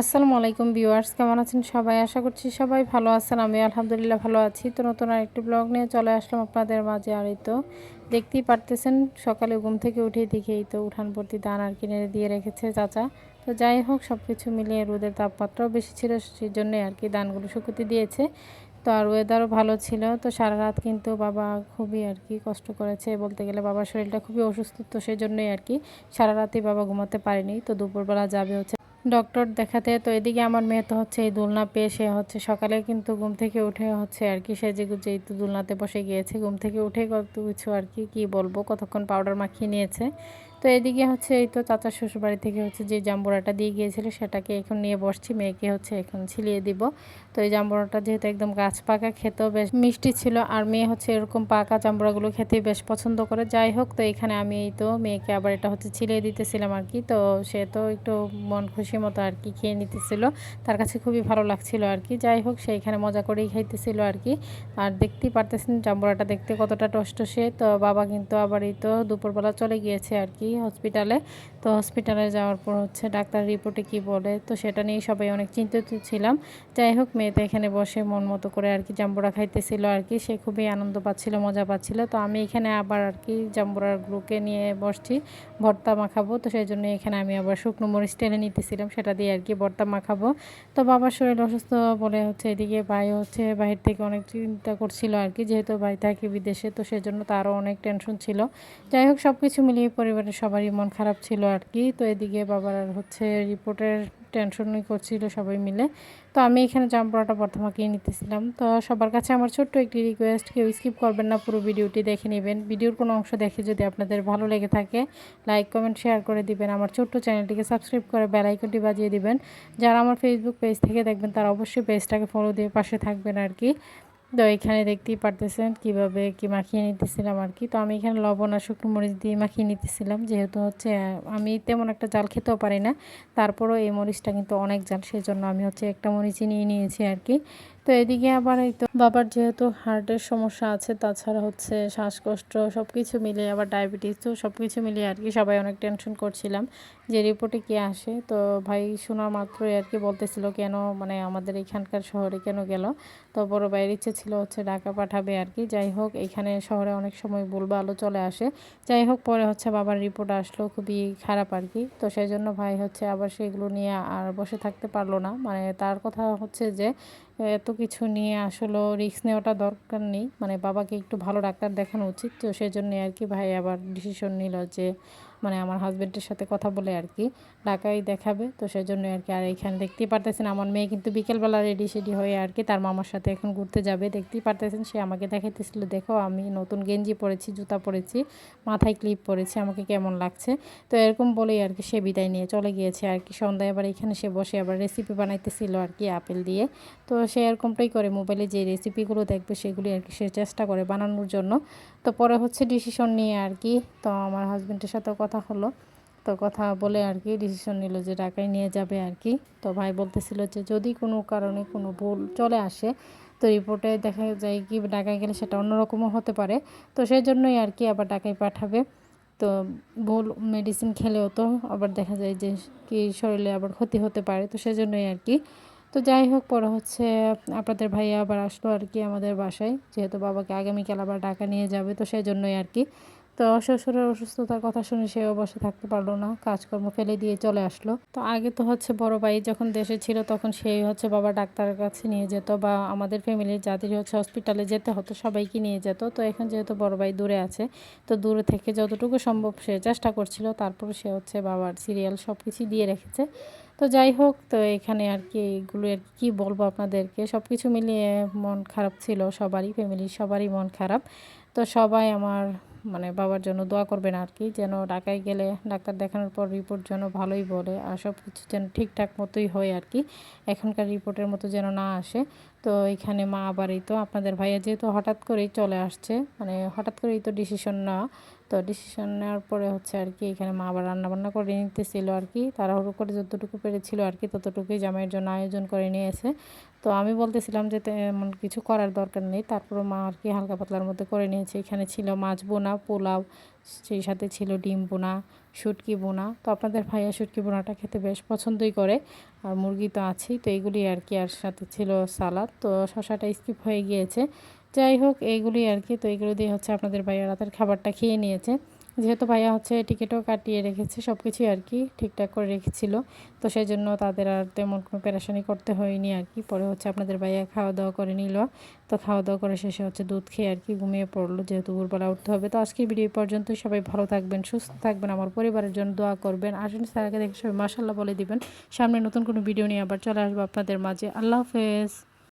আসসালামু আলাইকুম ভিউয়ার্স, কেমন আছেন সবাই? আশা করছি সবাই ভালো আছেন আমি আলহামদুলিল্লাহ ভালো আছি। তো নতুন আরেকটি ব্লগ নিয়ে চলে আসলাম আপনাদের মাঝে। আর এই তো দেখতেই পারতেছেন, সকালে ঘুম থেকে উঠে দেখেই তো উঠান ভর্তি দান আর কিনে দিয়ে রেখেছে চাচা। তো যাই হোক সব কিছু মিলিয়ে রোদের তাপমাত্রাও বেশি ছিল, সেই জন্যই আর কি দানগুলো শুকুতে দিয়েছে। তো আর ওয়েদারও ভালো ছিল, তো সারা রাত কিন্তু বাবা খুবই আর কি কষ্ট করেছে। বলতে গেলে বাবার শরীরটা খুবই অসুস্থ, তো সেই জন্যই আর কি সারা রাতেই বাবা ঘুমাতে পারেনি। তো দুপুরবেলা যাবে হচ্ছে ডক্টর দেখাতে। তো এদিকে আমার মেয়ে তো হচ্ছে এই দোলনা পেয়ে সে হচ্ছে সকালে কিন্তু ঘুম থেকে উঠে হচ্ছে আর কি, সেজে গুজে এই তো দোলনাতে বসে গিয়েছে। ঘুম থেকে উঠে কত কিছু আর কি, কী বলব? কতক্ষণ পাউডার মাখিয়ে নিয়েছে। তো এদিকে হচ্ছে এই তো চাচার শ্বশুরবাড়ি থেকে হচ্ছে যে জাম্বুরাটা দিয়ে গিয়েছিল, সেটাকে এখন নিয়ে বসছি, মেয়েকে হচ্ছে এখন ছিলিয়ে দিব। তো এই জাম্বুরাটা যেহেতু একদম গাছ পাকা, খেতেও বেশ মিষ্টি ছিল, আর মেয়ে হচ্ছে এরকম পাকা জাম্বুরাগুলো খেতে বেশ পছন্দ করে। যাই হোক, তো এখানে আমি এই তো মেয়েকে আবার এটা হচ্ছে ছিলিয়ে দিতেছিলাম আর কি। তো সে তো একটু মন খুশি মতো আর কি খেয়ে নিতেছিল, তার কাছে খুবই ভালো লাগছিল আর কি। যাই হোক, সে এখানে মজা করেই খাইতেছিল আর কি। আর দেখতেই পারতেছেন জাম্বুরাটা দেখতে কতটা টসটসে। তো বাবা কিন্তু আবার এই তো দুপুরবেলা চলে গিয়েছে আর কি। হসপিটালে তো হসপিটালে যাওয়ার পর হচ্ছে ডাক্তার রিপোর্টে কি বলে? তো সেটা নিয়ে সবাই অনেক চিন্তিত ছিলাম। যাই হোক মেয়েতে এখানে বসে মন মতো করে আর কি জাম্বুরা খাইতেছিল আর কি। সে খুবই আনন্দ পাচ্ছিল, মজা পাচ্ছিল। তো আমি এখানে আবার আর কি জাম্বুরার গ্রুপে নিয়ে বসছি। ভর্তা মাখাবো। তো সেই জন্য এখানে আমি আবার শুকনো মরিচ টেনে নিতেছিলাম। সেটা দিয়ে আর কি ভর্তা মাখাবো। তো বাবার শরীর অসুস্থ বলে হচ্ছে এদিকে ভাই হচ্ছে বাহির থেকে অনেক চিন্তা করছিল আর কি। যেহেতু ভাই থাকে বিদেশে, তো সেজন্য তারও অনেক টেনশন ছিল। যাই হোক সব কিছু মিলিয়ে পরিবারের সবারই মন খারাপ ছিল আর কি। তো এদিকে বাবার হচ্ছে রিপোর্টের টেনশনই করছিল সবাই মিলে। তো আমি এখানে জাম্পড়াটা প্রথমাকেই নিতেছিলাম। তো সবার কাছে আমার ছোট্ট একটি রিকোয়েস্ট কেউ স্কিপ করবেন না, পুরো ভিডিওটি দেখে নেবেন। ভিডিওর কোনো অংশ দেখে যদি আপনাদের ভালো লেগে থাকে লাইক কমেন্ট শেয়ার করে দিবেন। আমার ছোট্ট চ্যানেলটিকে সাবস্ক্রাইব করে বেলাইকনটি বাজিয়ে দিবেন। যারা আমার ফেসবুক পেজ থেকে দেখবেন, তারা অবশ্যই পেজটাকে ফলো দিয়ে পাশে থাকবেন আর কি। তো এখানে দেখতেই পারতেছেন কীভাবে কি মাখিয়ে নিতেছিলাম আর কি। তো আমি এখানে লবণ আর শুকনো মরিচ দিয়ে মাখিয়ে নিতেছিলাম। যেহেতু হচ্ছে, আমি তেমন একটা জাল খেতেও পারি না। তারপরও এই মরিচটা কিন্তু অনেক জাল সেই জন্য আমি হচ্ছে একটা মরিচই নিয়ে নিয়েছি আর কি। তো এদিকে আবার এই তো বাবার যেহেতু হার্টের সমস্যা আছে, তাছাড়া হচ্ছে শ্বাসকষ্ট সব কিছু মিলিয়ে আবার ডায়াবেটিস, তো সব কিছু মিলিয়ে আর কি সবাই অনেক টেনশন করছিলাম যে রিপোর্টে কে আসে। তো ভাই শোনা মাত্রই আর কি বলতেছিল কেন মানে আমাদের এখানকার শহরে কেন গেল। তো বড় ভাইয়ের ইচ্ছে ছিল হচ্ছে ঢাকা পাঠাবে আর কি। যাই হোক, এখানে শহরে অনেক সময় বলব আলো চলে আসে। যাই হোক, পরে হচ্ছে বাবার রিপোর্ট আসলো, খুবই খারাপ আর কি। তো সেই জন্য ভাই হচ্ছে আবার সেগুলো নিয়ে আর বসে থাকতে পারল না। মানে তার কথা হচ্ছে যে এত কিছু নিয়ে আসলে রিস্ক নেওয়াটা দরকার নেই। মানে বাবাকে একটু ভালো ডাক্তার দেখানো উচিত। তো সেই জন্যে আর কি ভাই আবার ডিসিশন নিল যে মানে আমার হাজব্যান্ডের সাথে কথা বলে আর কি ঢাকায় দেখাবে, তো সেই জন্য আর কি আর এখানে দেখতেই পারতেছেন আমার মেয়ে কিন্তু বিকেলবেলা রেডি সেডি হয়ে আর কি তার মামার সাথে এখন ঘুরতে যাবে। দেখতেই পারতেছেন, সে আমাকে দেখাইতেছিল, দেখো, আমি নতুন গেঞ্জি পরেছি, জুতা পরেছি, মাথায় ক্লিপ পরেছি, আমাকে কেমন লাগছে? তো এরকম বলেই আর কি সে বিদায় নিয়ে চলে গিয়েছে আর কি সন্ধ্যায় আবার এখানে সে বসে আবার রেসিপি বানাইতেছিল আর কি আপেল দিয়ে। তো সে এরকমটাই করে মোবাইলে যে রেসিপিগুলো দেখবে, সেগুলি আর কি সে চেষ্টা করে বানানোর জন্য। তো পরে হচ্ছে ডিসিশন নিয়ে আর কি তো আমার হাজব্যান্ডের সাথে কথা হলো। তো কথা বলে আর কি ডিসিশন নিল যে ঢাকায় নিয়ে যাবে আর কি। তো ভাই বলতেছিল যে যদি কোনো কারণে কোনো ভুল চলে আসে, তো রিপোর্টে দেখা যায় কি ঢাকায় গেলে সেটা অন্যরকমও হতে পারে। তো সেই জন্যই আর কি আবার ঢাকায় পাঠাবে। তো ভুল মেডিসিন খেলেও তো আবার দেখা যায় যে কি শরীরে আবার ক্ষতি হতে পারে। তো সেজন্যই আর কি। তো যাই হোক, পরে হচ্ছে আপনাদের ভাইয়া আবার আসলো আর কি আমাদের বাসায়। যেহেতু বাবাকে আগামীকাল আবার ঢাকা নিয়ে যাবে, তো সেই জন্যই আর কি। তো শ্বশুরের অসুস্থতার কথা শুনে সেও বসে থাকতে পারল না, কাজকর্ম ফেলে দিয়ে চলে আসলো। তো আগে তো হচ্ছে বড় ভাই যখন দেশে ছিল তখন সেই হচ্ছে বাবা ডাক্তারের কাছে নিয়ে যেত বা আমাদের ফ্যামিলির যাদের হচ্ছে হসপিটালে যেতে হতো সবাইকে নিয়ে যেত। তো এখন যেহেতু বড় ভাই দূরে আছে, তো দূরে থেকে যতটুকু সম্ভব সে চেষ্টা করছিল, তারপর সে হচ্ছে বাবার সিরিয়াল সব কিছুই দিয়ে রেখেছে। তো যাই হোক, তো এখানে আর কি এগুলো আর কি বলব আপনাদেরকে। সব কিছু মিলিয়ে মন খারাপ ছিল সবারই ফ্যামিলির সবারই মন খারাপ। তো সবাই আমার মানে বাবার জন্য দোয়া করবেন আর কি, যেন ঢাকায় গেলে ডাক্তার দেখানোর পর রিপোর্ট যেন ভালোই বলে আর সব কিছু যেন ঠিকঠাক মতোই হয় আর কি, এখনকার রিপোর্টের মতো যেন না আসে। তো এখানে মা আবার এই তো আপনাদের ভাইয়া যেহেতু হঠাৎ করেই চলে আসছে মানে হঠাৎ করেই তো ডিসিশন তো তো ডিসিশন নেওয়ার পরে হচ্ছে আর কি এখানে মা আবার রান্নাবান্না করে নিতেছিল আর কি। তাড়াহুড়ো করে যতটুকু পেরেছিল আর কি ততটুকুই জামাইয়ের জন্য আয়োজন করে নিয়েছে। তো আমি বলতেছিলাম যে তেমন কিছু করার দরকার নেই। তারপরে মা আর কি হালকা পাতলার মধ্যে করে নিয়েছে। এখানে ছিল মাছ বোনা, পোলাও, সেই সাথে ছিল ডিম বোনা, শুটকি বোনা। তো আপনাদের ভাইয়া শুটকি বোনাটা খেতে বেশ পছন্দই করে। আর মুরগি তো আছেই। তো এইগুলি আর কি আর সাথে ছিল সালাদ। তো শশাটা স্কিপ হয়ে গিয়েছে। যাই হোক, এইগুলি আর কি। তো এইগুলো দিয়ে হচ্ছে আপনাদের ভাইয়া রাতের খাবারটা খেয়ে নিয়েছে। যেহেতু ভাইয়া হচ্ছে টিকিটও কাটিয়ে রেখেছে সব কিছুই আর কি ঠিকঠাক করে রেখেছিল। তো সেই জন্য তাদের আর তেমন কোনো পেরেশানি করতে হয়নি আর কি। পরে হচ্ছে আপনাদের ভাইয়া খাওয়া দাওয়া করে নিল। তো খাওয়া দাওয়া করে শেষে হচ্ছে দুধ খেয়ে আর কি ঘুমিয়ে পড়ল, যেহেতু ভোরবেলা উঠতে হবে। তো আজকের ভিডিও পর্যন্ত সবাই ভালো থাকবেন, সুস্থ থাকবেন, আমার পরিবারের জন্য দোয়া করবেন। আসুন স্যারকে দেখে সবাই মাসাল্লাহ বলে দিবেন। সামনে নতুন কোনো ভিডিও নিয়ে আবার চলে আসব আপনাদের মাঝে। আল্লাহ হাফেজ।